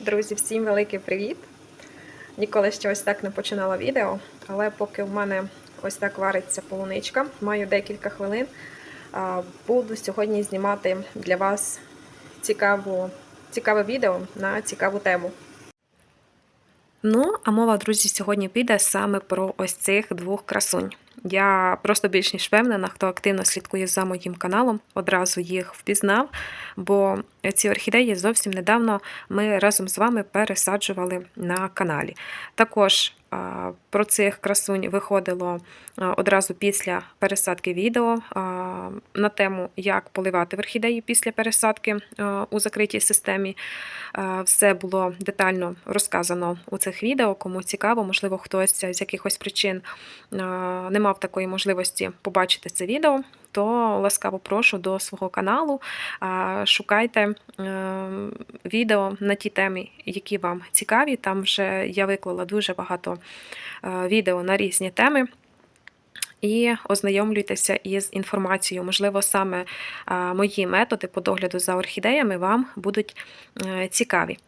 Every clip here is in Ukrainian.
Друзі, всім великий привіт! Ніколи ще ось так не починала відео, але поки в мене ось так вариться полуничка, маю декілька хвилин. Буду сьогодні знімати для вас цікаву, цікаве відео на цікаву тему. Ну, а мова, друзі, сьогодні піде саме про ось цих двох красунь. Я просто більш ніж впевнена, хто активно слідкує за моїм каналом, одразу їх впізнав, бо ці орхідеї зовсім недавно ми разом з вами пересаджували на каналі. Також про цих красунь виходило одразу після пересадки відео на тему, як поливати орхідеї після пересадки у закритій системі. Все було детально розказано у цих відео. Кому цікаво, можливо, хтось з якихось причин не мав такої можливості побачити це відео, то ласкаво прошу до свого каналу. Шукайте е, відео на ті теми, які вам цікаві. Там вже я виклала дуже багато е, відео на різні теми. І ознайомлюйтеся із інформацією. Можливо, саме мої методи по догляду за орхідеями вам будуть е, цікаві.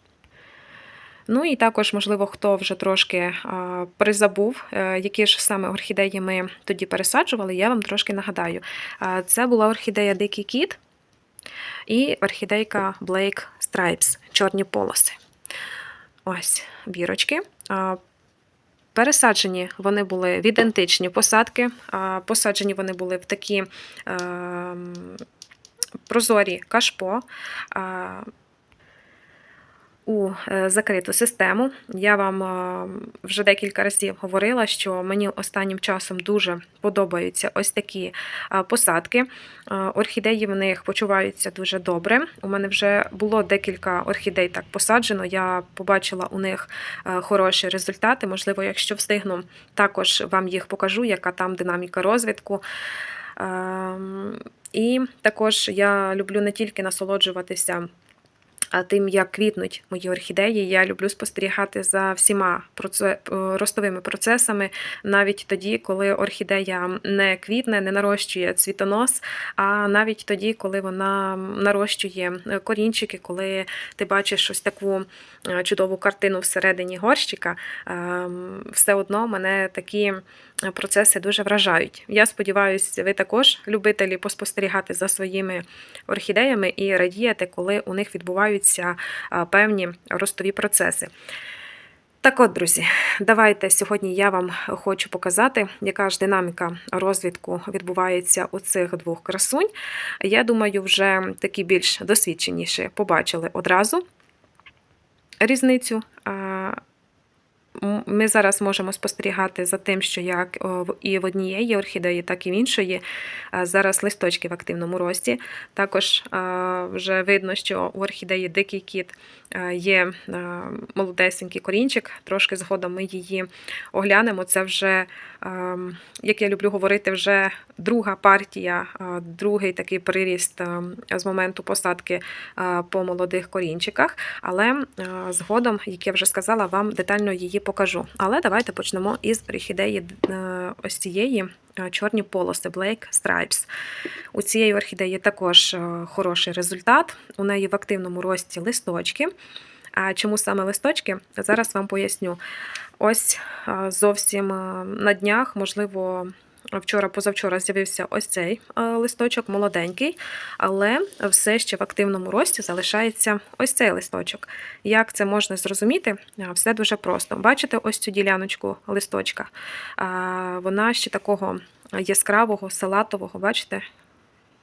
Ну і також, можливо, хто вже трошки а, призабув, е, які ж саме орхідеї ми тоді пересаджували, я вам трошки нагадаю. А, Це була орхідея Дикий Кіт і орхідейка Blake Stripes, чорні полоси. Ось бірочки. Пересаджені вони були в ідентичні посадки. Посаджені вони були в такі ем, прозорі кашпо. У е, закриту систему. Я вам е, вже декілька разів говорила, що мені останнім часом дуже подобаються ось такі е, посадки. Орхідеї в них почуваються дуже добре. У мене вже було декілька орхідей так посаджено. Я побачила у них хороші результати. Можливо, якщо встигну, також вам їх покажу, яка там динаміка розвитку. Ем, І також я люблю не тільки насолоджуватися а тим, як квітнуть мої орхідеї, я люблю спостерігати за всіма е, ростовими процесами, навіть тоді, коли орхідея не квітне, не нарощує цвітонос, а навіть тоді, коли вона нарощує е, корінчики, коли ти бачиш ось таку е, чудову картину всередині горщика, ем, все одно мене такі процеси дуже вражають. Я сподіваюся, ви також любителі поспостерігати за своїми орхідеями і радієте, коли у них відбуваються певні ростові процеси. Так от, друзі, давайте сьогодні я вам хочу показати, яка ж динаміка розвитку відбувається у цих двох красунь. Я думаю, вже такі більш досвідченіші побачили одразу різницю. Ми зараз можемо спостерігати за тим, що як і в однієї орхідеї, так і в іншої зараз листочки в активному рості. Також вже видно, що у орхідеї дикий кіт є молодесенький корінчик. Трошки згодом ми її оглянемо. Це вже, як я люблю говорити, вже друга партія, другий такий приріст з моменту посадки по молодих корінчиках. Але згодом, як я вже сказала, вам детально її покажу. Але давайте почнемо із орхідеї е, ось цієї е, чорні полоси Blake Stripes. У цієї орхідеї також е, хороший результат. У неї в активному рості листочки. А чому саме листочки? Зараз вам поясню. Ось зовсім на днях, можливо. Вчора, позавчора з'явився ось цей е, листочок, молоденький, але все ще в активному рості залишається ось цей листочок. Як це можна зрозуміти? Все дуже просто. Бачите ось цю діляночку листочка? Вона ще такого яскравого, салатового, бачите?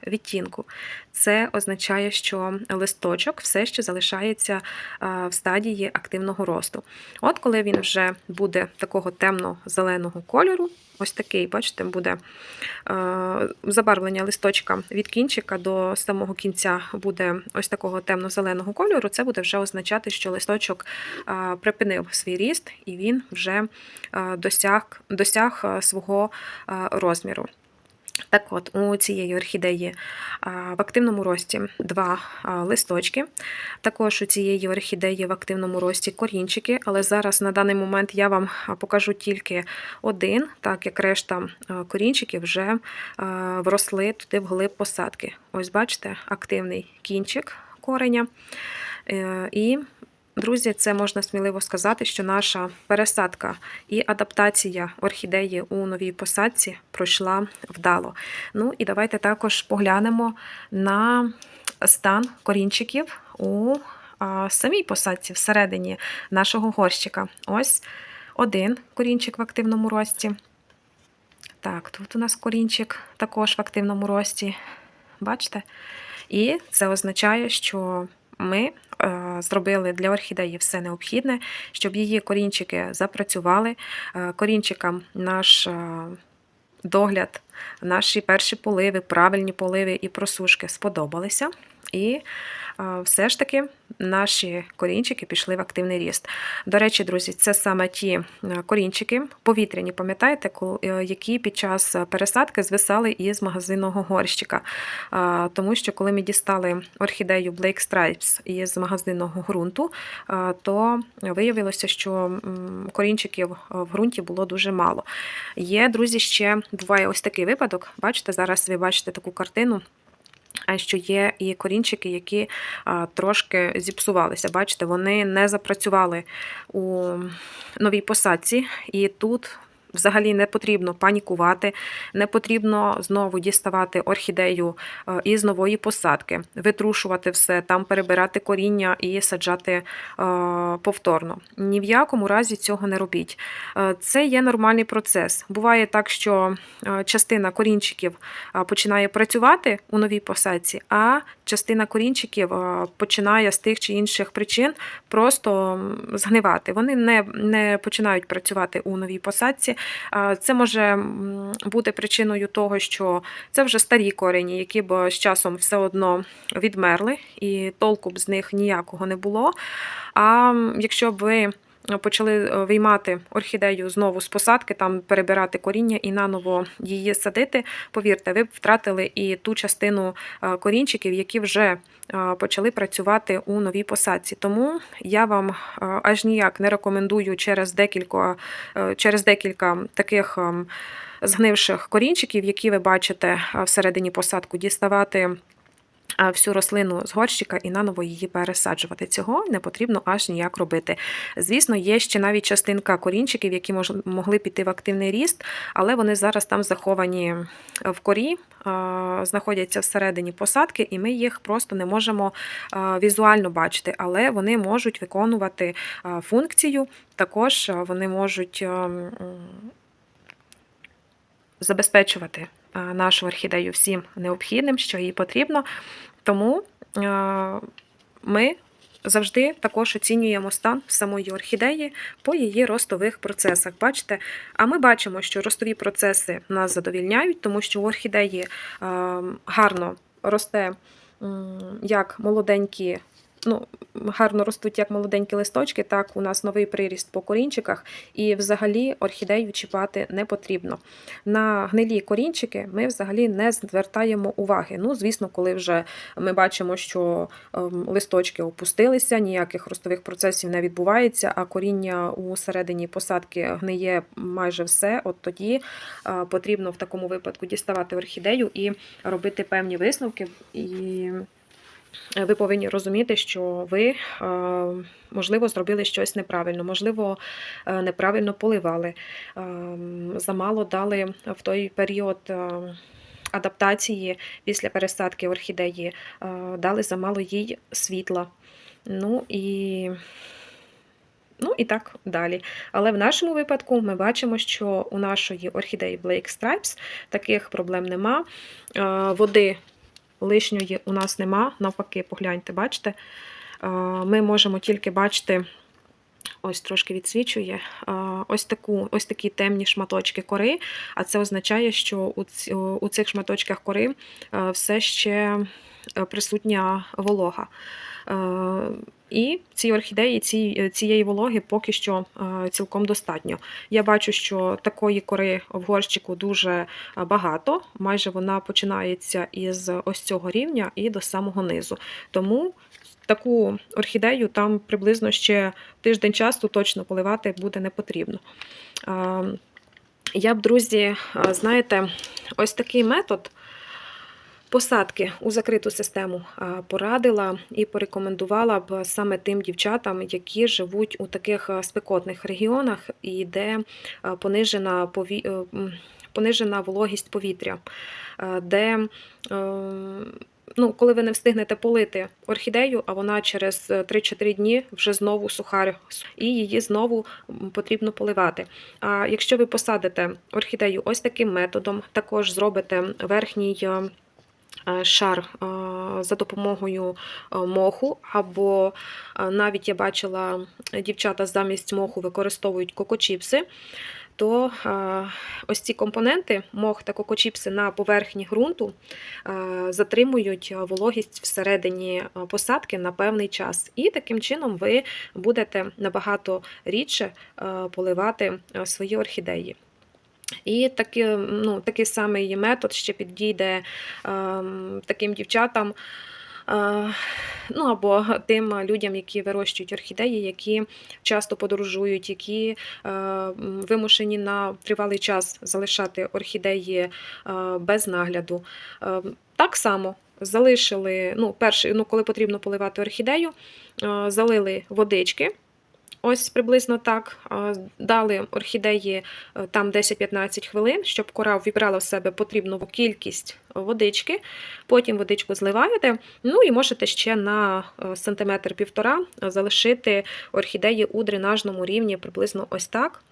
Відтінку. Це означає, що листочок все ще залишається в стадії активного росту. От коли він вже буде такого темно-зеленого кольору, ось такий, бачите, буде забарвлення листочка від кінчика до самого кінця буде ось такого темно-зеленого кольору, це буде вже означати, що листочок припинив свій ріст і він вже досяг, досяг свого розміру. Так от, у цієї орхідеї в активному рості два листочки. Також у цієї орхідеї в активному рості корінчики, але зараз на даний момент я вам покажу тільки один, так як решта корінчиків вже вросли туди вглиб посадки. Ось бачите, активний кінчик кореня. Е, І друзі, це можна сміливо сказати, що наша пересадка і адаптація орхідеї у новій посадці пройшла вдало. Ну і давайте також поглянемо на стан корінчиків у самій посадці всередині нашого горщика. Ось один корінчик в активному рості. Так, тут у нас корінчик також в активному рості. Бачите? І це означає, що ми е, зробили для орхідеї все необхідне, щоб її корінчики запрацювали. Е, Корінчикам наш е, догляд, наші перші поливи, правильні поливи і просушки сподобалися. І все ж таки наші корінчики пішли в активний ріст. До речі, друзі, це саме ті е, корінчики, повітряні, пам'ятаєте, е, які під час пересадки звисали із магазинного горщика. Тому що коли ми дістали орхідею Blake Stripes із магазинного ґрунту, то виявилося, що корінчиків в ґрунті було дуже мало. Є, друзі, ще буває ось такий випадок. Бачите, зараз ви бачите таку картину. А Що є і корінчики, які трошки зіпсувалися. Бачите, вони не запрацювали у новій посадці, і тут взагалі не потрібно панікувати, не потрібно знову діставати орхідею е, із нової посадки, витрушувати все, там перебирати коріння і саджати е, повторно. Ні в якому разі цього не робіть. Е, Це є нормальний процес. Буває так, що частина корінчиків починає працювати у новій посадці, а частина корінчиків починає з тих чи інших причин просто згнивати. Вони не, не починають працювати у новій посадці. Це може бути причиною того, що це вже старі корені, які б з часом все одно відмерли, і толку б з них ніякого не було. А якщо ви почали е, виймати орхідею знову з посадки, там перебирати коріння і наново її садити, повірте, ви б втратили і ту частину е, корінчиків, які вже е, почали працювати у новій посадці. Тому я вам аж ніяк не рекомендую через декілька, через декілька таких. Згнивших корінчиків, які ви бачите всередині посадку, діставати всю рослину з горщика і наново її пересаджувати. Цього не потрібно аж ніяк робити. Звісно, є ще навіть частинка корінчиків, які могли піти в активний ріст, але вони зараз там заховані в корі, знаходяться всередині посадки, і ми їх просто не можемо візуально бачити, але вони можуть виконувати функцію. Також вони можуть. Забезпечувати нашу орхідею всім необхідним, що їй потрібно. Тому е, ми завжди також оцінюємо стан самої орхідеї по її ростових процесах. Бачите? А ми бачимо, що ростові процеси нас задовільняють, тому що у орхідеї е, гарно росте як молоденькі. Ну, гарно ростуть як молоденькі листочки, так у нас новий приріст по корінчиках, і взагалі орхідею чіпати не потрібно. На гнилі корінчики ми взагалі не звертаємо уваги. Ну, звісно, коли вже ми бачимо, що ем, листочки опустилися, ніяких ростових процесів не відбувається, а коріння у середині посадки гниє майже все. От тоді е, потрібно в такому випадку діставати орхідею і робити певні висновки. І ви повинні розуміти, що ви, е, можливо, зробили щось неправильно, можливо, е, неправильно поливали, е, замало дали в той період. Адаптації після пересадки орхідеї дали замало їй світла. Ну і, ну і так далі. Але в нашому випадку ми бачимо, що у нашої орхідеї Blake Stripes таких проблем нема. Води лишньої у нас нема. Навпаки, погляньте, бачите? Ми можемо тільки бачити. Ось трошки відсвічує ось таку, ось такі темні шматочки кори, а це означає, що у, ці- цих шматочках кори е, все ще е, присутня волога. Е, І цій орхідеї ці- цієї вологи поки що цілком достатньо. Я бачу, що такої кори в горщику дуже багато, майже вона починається із ось цього рівня і до самого низу. Тому таку орхідею там приблизно ще тиждень часу точно поливати буде не потрібно. Я б, друзі, знаєте, ось такий метод Посадки у закриту систему порадила і порекомендувала б саме тим дівчатам, які живуть у таких спекотних регіонах і де понижена пові... понижена вологість повітря, де е, ну, коли ви не встигнете полити орхідею, а вона через е, 3-4 дні вже знову сухар, і її знову потрібно поливати. А якщо ви посадите орхідею ось таким методом, також зробите верхній. е, е, Шар е, за допомогою е, моху, або е, навіть я бачила, е, дівчата замість моху використовують кокочіпси, то е, ось ці компоненти, мох та кокочіпси на поверхні ґрунту е, затримують е, вологість всередині посадки на певний час. І таким чином ви будете набагато рідше поливати свої орхідеї. І такі, ну, такий самий метод ще підійде ем, таким дівчатам. Ну, або тим людям, які вирощують орхідеї, які часто подорожують, які е, вимушені на тривалий час залишати орхідеї е, без нагляду. Е, Так само залишили, ну, перший, ну, коли потрібно поливати орхідею, залили водички. Ось приблизно так. Е, Дали орхідеї е, там 10-15 хвилин, щоб кора вібрала в себе потрібну кількість водички. Потім водичку зливаєте. Ну і можете ще на е, сантиметр півтора залишити орхідеї у дренажному рівні приблизно ось так.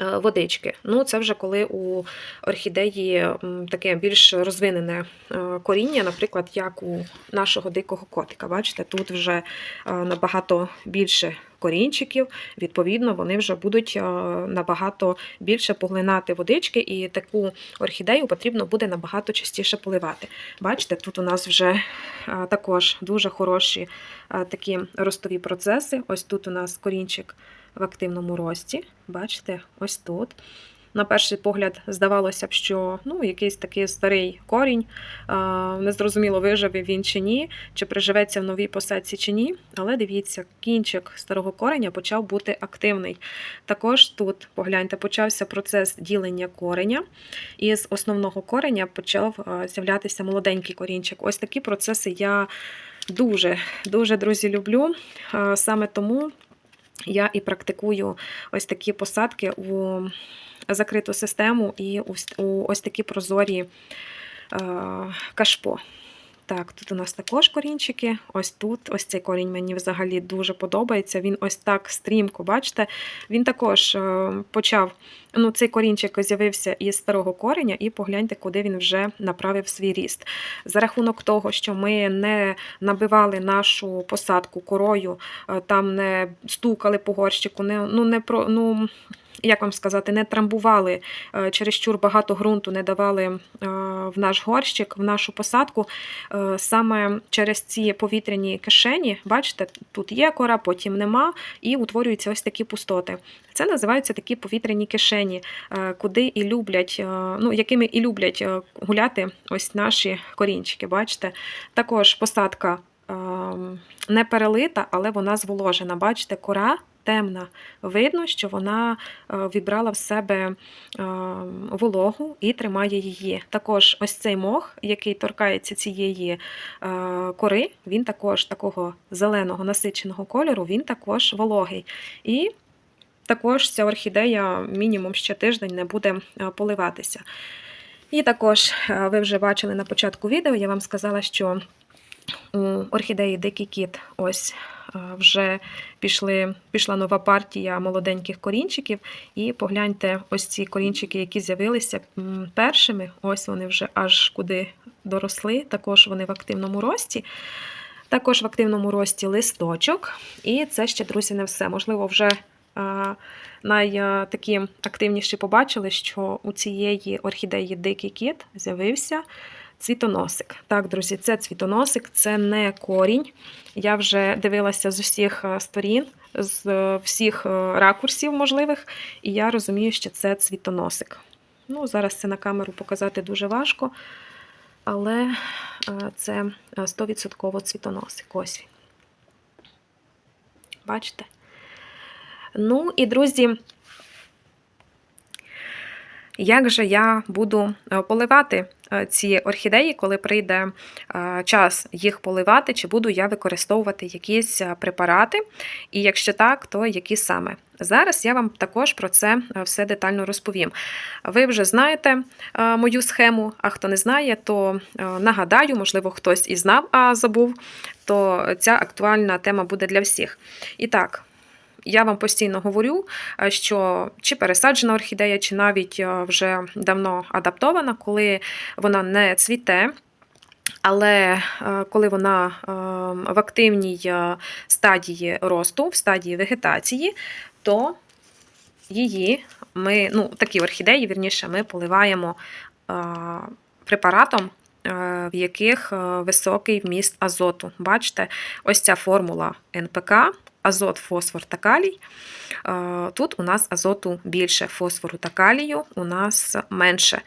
е, Водички. Ну, це вже коли у орхідеї таке більш розвинене е, коріння, наприклад, як у нашого дикого котика. Бачите, тут вже е, набагато більше корінчиків, відповідно, вони вже будуть е, набагато більше поглинати водички, і таку орхідею потрібно буде набагато частіше поливати. Бачите, тут у нас вже е, також дуже хороші е, такі ростові процеси. Ось тут у нас корінчик в активному рості. Бачите, ось тут. На перший погляд здавалося б, що ну, якийсь такий старий корінь, незрозуміло, виживе він чи ні, чи приживеться в новій посадці чи ні. Але дивіться, кінчик старого кореня почав бути активний. Також тут, погляньте, почався процес ділення кореня, і з основного кореня почав з'являтися молоденький корінчик. Ось такі процеси я дуже, дуже, друзі, люблю. Саме тому я і практикую ось такі посадки у закриту систему і у ось такі прозорі е, кашпо. Так, тут у нас також корінчики. Ось тут, ось цей корінь мені взагалі дуже подобається. Він ось так стрімко, бачите, він також е, почав. Ну, цей корінчик з'явився із старого кореня, і погляньте, куди він вже направив свій ріст. За рахунок того, що ми не набивали нашу посадку корою, е, там не стукали по горщику, не, ну, не про. Ну, як вам сказати, не трамбували е, чересчур багато ґрунту, не давали е, в наш горщик, в нашу посадку. Саме через ці повітряні кишені, бачите, тут є кора, потім нема, і утворюються ось такі пустоти. Це називаються такі повітряні кишені, е, куди і люблять, е, ну, якими і люблять е, гуляти ось наші корінчики. Бачите? Також посадка не перелита, але вона зволожена. Бачите, кора темна. Видно, що вона вібрала в себе вологу і тримає її. Також ось цей мох, який торкається цієї кори, він також такого зеленого насиченого кольору, він також вологий. І також ця орхідея мінімум ще тиждень не буде е, поливатися. І також е, ви вже бачили на початку відео, я вам сказала, що у орхідеї Дикий кіт ось е, вже пішли, пішла нова партія молоденьких корінчиків. І погляньте, ось ці корінчики, які з'явилися першими, ось вони вже аж куди доросли, також вони в активному рості. Також в активному рості листочок. І це ще, друзі, не все. Можливо, вже найтакі активніші побачили, що у цієї орхідеї Дикий кіт з'явився цвітоносик. Так, друзі, це цвітоносик, це не корінь. Я вже дивилася з усіх е, сторін, з е, всіх е, ракурсів можливих, і я розумію, що це цвітоносик. Ну, зараз це на камеру показати дуже важко, але е, це е, 100% цвітоносик. Ось він. Бачите? Ну і, друзі, як же я буду е, поливати е, ці орхідеї, коли прийде е, час їх поливати, чи буду я використовувати якісь препарати, і якщо так, то які саме. Зараз я вам також про це все детально розповім. Ви вже знаєте мою схему, а хто не знає, то нагадаю, можливо, хтось і знав, а забув, то ця актуальна тема буде для всіх. І так, я вам постійно говорю, е, що чи пересаджена орхідея, чи навіть е, вже давно адаптована, коли вона не цвіте. Але е, коли вона в активній стадії росту, в стадії вегетації, то її ми, ну, такі орхідеї, вірніше, ми поливаємо препаратом, в яких високий вміст азоту. Бачите, ось ця формула НПК, азот, фосфор та калій. Е, Тут у нас азоту більше, фосфору та калію у нас менше.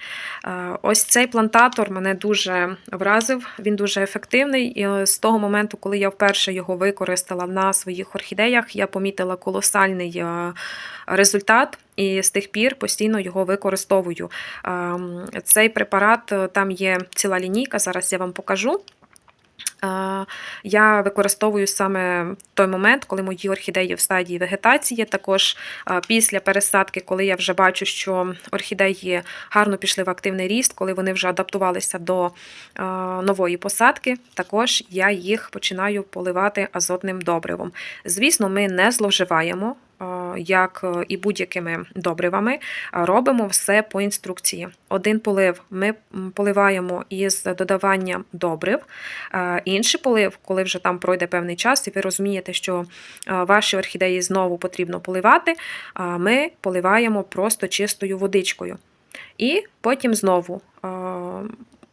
Е, Ось цей плантатор мене дуже вразив, він дуже ефективний. І е, з того моменту, коли я вперше його використала на своїх орхідеях, я помітила колосальний результат. І з тих пір постійно його використовую. Ем, Цей препарат там є ціла лінійка, зараз я вам покажу. Я використовую саме той момент, коли мої орхідеї в стадії вегетації. Також після пересадки, коли я вже бачу, що орхідеї гарно пішли в активний ріст, коли вони вже адаптувалися до нової посадки, також я їх починаю поливати азотним добривом. Звісно, ми не зловживаємо. Е, Як е, і будь-якими добривами, робимо все по інструкції. Один полив ми поливаємо із додаванням добрив, Е, Інший полив, коли вже там пройде певний час, і ви розумієте, що ваші орхідеї знову потрібно поливати, ми поливаємо просто чистою водичкою. І потім знову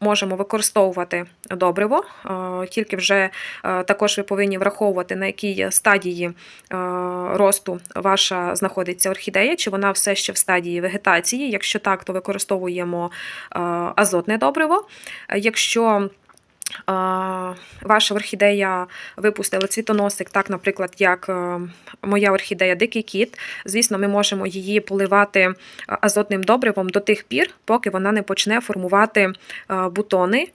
можемо використовувати добриво, е, тільки вже е, також ви повинні враховувати, на якій стадії е, росту ваша знаходиться орхідея, чи вона все ще в стадії вегетації. Якщо так, то використовуємо азотне добриво. Якщо ваша орхідея випустила цвітоносик, так, наприклад, як е, моя орхідея Дикий кіт. Звісно, ми можемо її поливати азотним добривом до тих пір, поки вона не почне формувати е, бутони.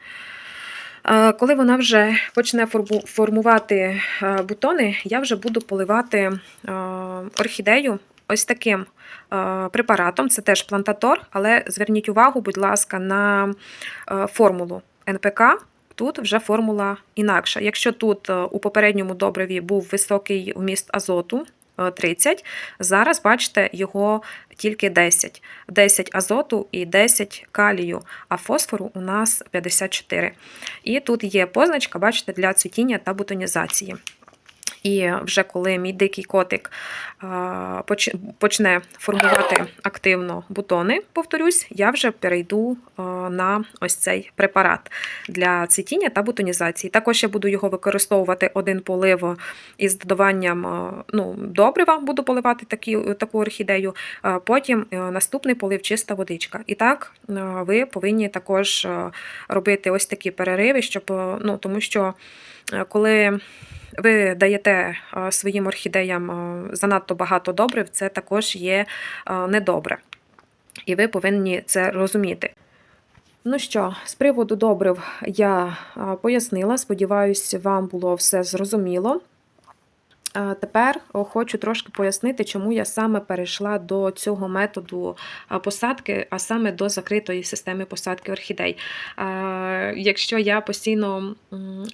Е, Коли вона вже почне формувати е, бутони, я вже буду поливати е, орхідею ось таким е, препаратом. Це теж плантатор, але зверніть увагу, будь ласка, на е, формулу НПК. Тут вже формула інакша. Якщо тут е, у попередньому добриві був високий вміст азоту е, 30, зараз бачите його тільки 10. 10 азоту і 10 калію, а фосфору у нас 54. І тут є позначка, бачите, для цвітіння та бутонізації. І вже коли мій дикий котик почне формувати активно бутони, повторюсь, я вже перейду на ось цей препарат для цвітіння та бутонізації. Також я буду його використовувати один полив із додаванням ну, добрива, буду поливати такі, таку орхідею. Потім наступний полив чиста водичка. І так ви повинні також робити ось такі перериви, щоб ну, тому що коли ви даєте е, своїм орхідеям е, занадто багато добрив, це також є е, недобре. І ви повинні це розуміти. Ну що, з приводу добрив я пояснила. Сподіваюсь, вам було все зрозуміло. Тепер хочу трошки пояснити, чому я саме перейшла до цього методу посадки, а саме до закритої системи посадки орхідей. Якщо я постійно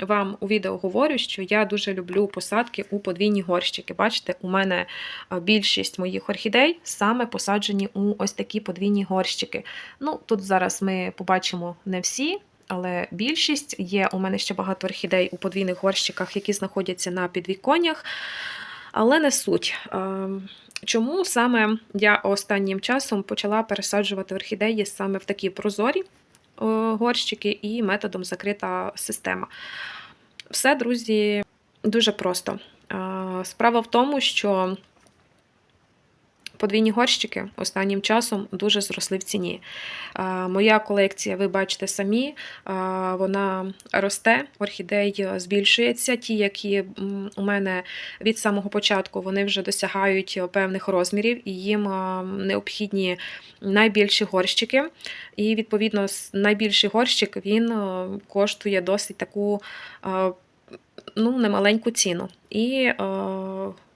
вам у відео говорю, що я дуже люблю посадки у подвійні горщики. Бачите, у мене більшість моїх орхідей саме посаджені у ось такі подвійні горщики. Ну, тут зараз ми побачимо не всі. Але більшість є у мене ще багато орхідей у подвійних горщиках, які знаходяться на підвіконнях. Але не суть. Ем, Чому саме я останнім часом почала пересаджувати орхідеї саме в такі прозорі е, горщики і методом закрита система? Все, друзі, дуже просто. Е, Справа в тому, що Подвійні горщики останнім часом дуже зросли в ціні. Моя колекція, ви бачите самі, вона росте, орхідей збільшується. Ті, які у мене від самого початку, вони вже досягають певних розмірів і їм необхідні найбільші горщики. І, відповідно, найбільший горщик він коштує досить таку ну, немаленьку ціну. І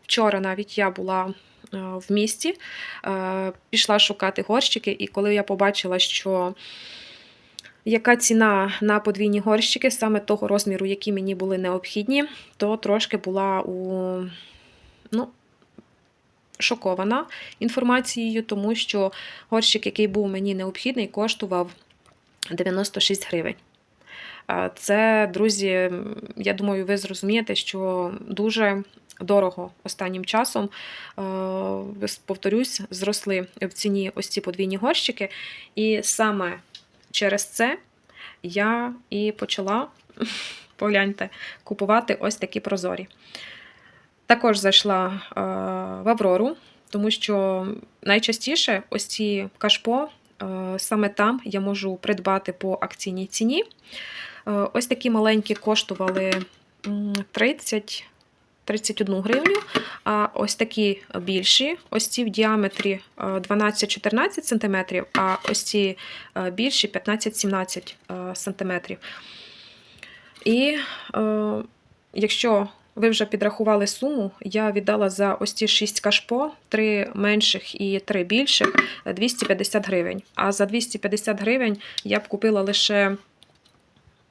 вчора навіть я була в місті, е, пішла шукати горщики, і коли я побачила, що яка ціна на подвійні горщики, саме того розміру, які мені були необхідні, то трошки була у ну, шокована інформацією, тому що горщик, який був мені необхідний, коштував 96 гривень. Це, друзі, я думаю, ви зрозумієте, що дуже дорого останнім часом, е, повторюсь, зросли в ціні ось ці подвійні горщики. І саме через це я і почала, погляньте, купувати ось такі прозорі. Також зайшла е, в Аврору, тому що найчастіше ось ці кашпо, е, саме там я можу придбати по акційній ціні. Ось такі маленькі коштували 30 31 гривню, а ось такі більші, ось ці в діаметрі е, 12-14 см, а ось ці е, більші 15-17 е, см. І е, якщо ви вже підрахували суму, я віддала за ось ці 6 кашпо, 3 менших і 3 більших 250 гривень. А за 250 гривень я б купила лише,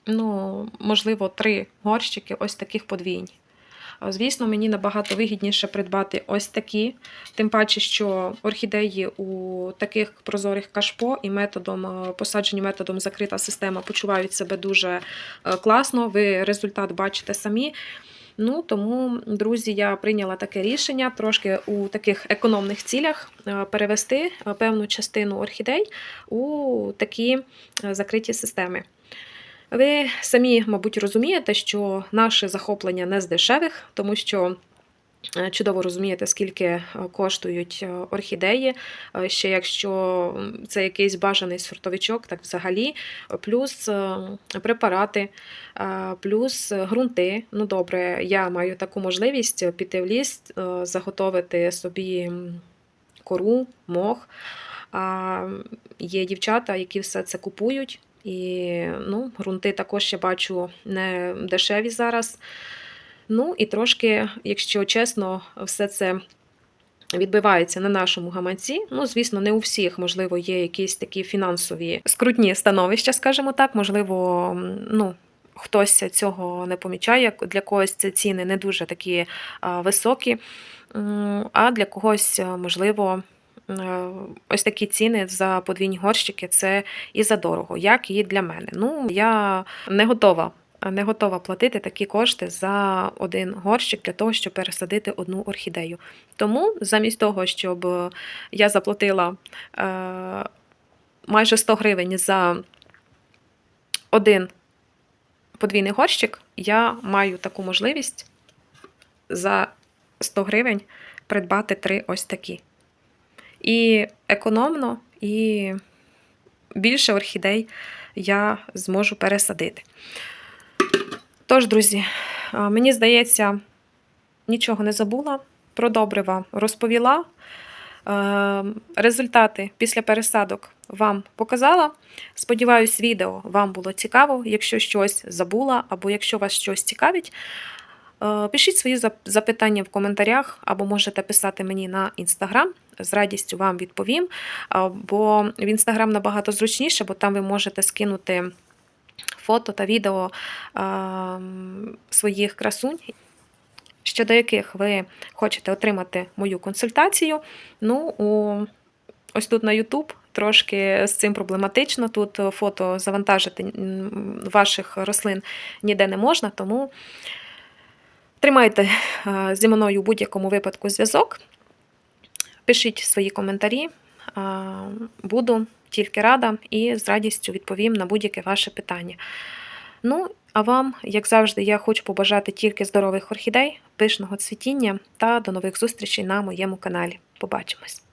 ну, можливо, 3 горщики ось таких подвійні. Звісно, мені набагато вигідніше придбати ось такі, тим паче, що орхідеї у таких прозорих кашпо і методом е, посаджені методом закрита система почувають себе дуже е, класно. Ви результат бачите самі. Ну тому, друзі, я прийняла таке рішення трошки у таких економних цілях е, перевести певну частину орхідей у такі закриті системи. Ви самі, мабуть, розумієте, що наше захоплення не з дешевих, тому що е, чудово розумієте, скільки е, коштують е, орхідеї. Ще якщо це якийсь бажаний сортовичок, так взагалі, плюс препарати, плюс ґрунти. Ну добре, я маю таку можливість піти в ліс, заготовити собі кору, мох. Є дівчата, які все це купують. І ну, ґрунти також я бачу не дешеві зараз. Ну і трошки, якщо чесно, все це відбивається на нашому гаманці. Ну, звісно, не у всіх, можливо, є якісь такі фінансові скрутні становища, скажімо так. Можливо, ну. Хтось цього не помічає, для когось це ціни не дуже такі високі, а для когось, можливо, ось такі ціни за подвійні горщики це і за дорого, як і для мене. Ну, я не готова. Не готова платити такі кошти за один горщик для того, щоб пересадити одну орхідею. Тому замість того, щоб е, я заплатила е, майже 100 гривень за один подвійний горщик, я маю таку можливість за 100 гривень придбати три ось такі. І економно, і більше орхідей я зможу пересадити. Тож, друзі, мені здається, нічого не забула. Про добрива розповіла. Результати після пересадок вам показала. Сподіваюсь, відео вам було цікаво. Якщо щось забула, або якщо вас щось цікавить, пишіть свої запитання в коментарях, або можете писати мені на інстаграм. З радістю вам відповім. Бо в інстаграм набагато зручніше, бо там ви можете скинути фото та відео своїх красунь, щодо яких ви хочете отримати мою консультацію. Ну, у, ось тут на YouTube трошки з цим проблематично. Тут фото завантажити ваших рослин ніде не можна, тому тримайте зі мною у будь-якому випадку зв'язок. Пишіть свої коментарі. Буду тільки рада і з радістю відповім на будь-яке ваше питання. Ну, а вам, як завжди, я хочу побажати тільки здорових орхідей, пишного цвітіння та до нових зустрічей на моєму каналі. Побачимось!